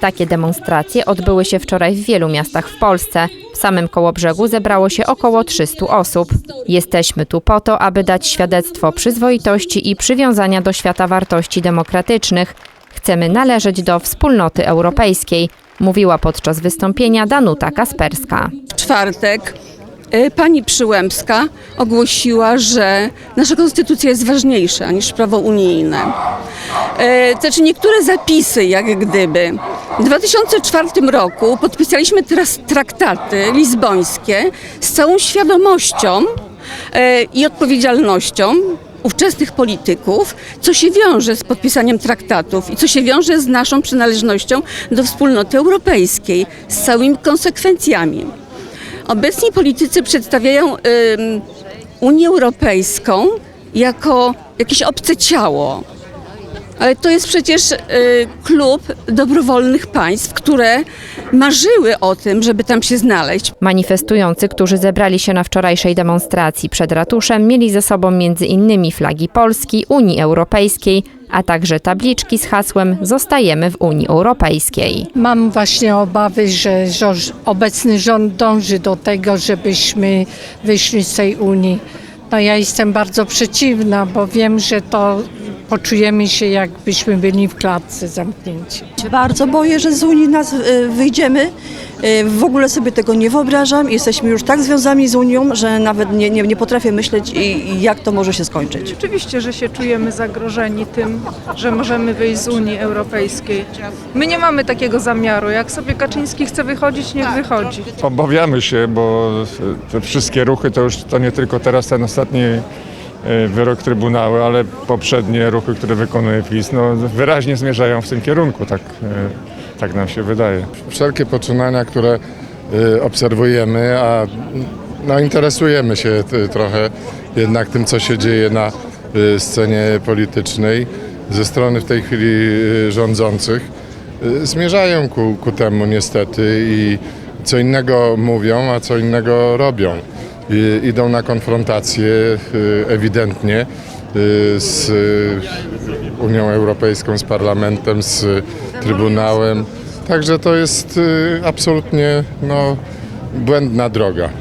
Takie demonstracje odbyły się wczoraj w wielu miastach w Polsce. W samym Kołobrzegu zebrało się około 300 osób. Jesteśmy tu po to, aby dać świadectwo przyzwoitości i przywiązania do świata wartości demokratycznych. Chcemy należeć do wspólnoty europejskiej, mówiła podczas wystąpienia Danuta Kasperska. W czwartek pani Przyłębska ogłosiła, że nasza konstytucja jest ważniejsza niż prawo unijne. E, Znaczy niektóre zapisy, jak gdyby. W 2004 roku podpisaliśmy teraz traktaty lizbońskie z całą świadomością e, i odpowiedzialnością ówczesnych polityków, co się wiąże z podpisaniem traktatów i co się wiąże z naszą przynależnością do wspólnoty europejskiej, z całymi konsekwencjami. Obecni politycy przedstawiają Unię Europejską jako jakieś obce ciało. Ale to jest przecież y, klub dobrowolnych państw, które marzyły o tym, żeby tam się znaleźć. Manifestujący, którzy zebrali się na wczorajszej demonstracji przed ratuszem, mieli ze sobą między innymi flagi Polski, Unii Europejskiej, a także tabliczki z hasłem Zostajemy w Unii Europejskiej. Mam właśnie obawy, że rząd, obecny rząd dąży do tego, żebyśmy wyszli z tej Unii. No ja jestem bardzo przeciwna, bo wiem, że to poczujemy się jakbyśmy byli w klatce zamknięci. bardzo boję, że z Unii nas e, wyjdziemy. E, W ogóle sobie tego nie wyobrażam. Jesteśmy już tak związani z Unią, że nawet nie, nie, nie potrafię myśleć, jak to może się skończyć. Oczywiście, że się czujemy zagrożeni tym, że możemy wyjść z Unii Europejskiej. My nie mamy takiego zamiaru. Jak sobie Kaczyński chce wychodzić, niech wychodzi. Obawiamy się, bo te wszystkie ruchy to już to nie tylko teraz ten ostatni wyrok Trybunału, ale poprzednie ruchy, które wykonuje PiS, no, wyraźnie zmierzają w tym kierunku, tak, e, tak nam się wydaje. wszelkie poczynania, które y, obserwujemy, a no, interesujemy się y, trochę jednak tym, co się dzieje na y, scenie politycznej ze strony w tej chwili y, rządzących, y, zmierzają ku, ku temu niestety i co innego mówią, a co innego robią. I, idą na konfrontację y, ewidentnie y, z y, Unią Europejską, z Parlamentem, z Trybunałem. Także to jest y, absolutnie no, błędna droga.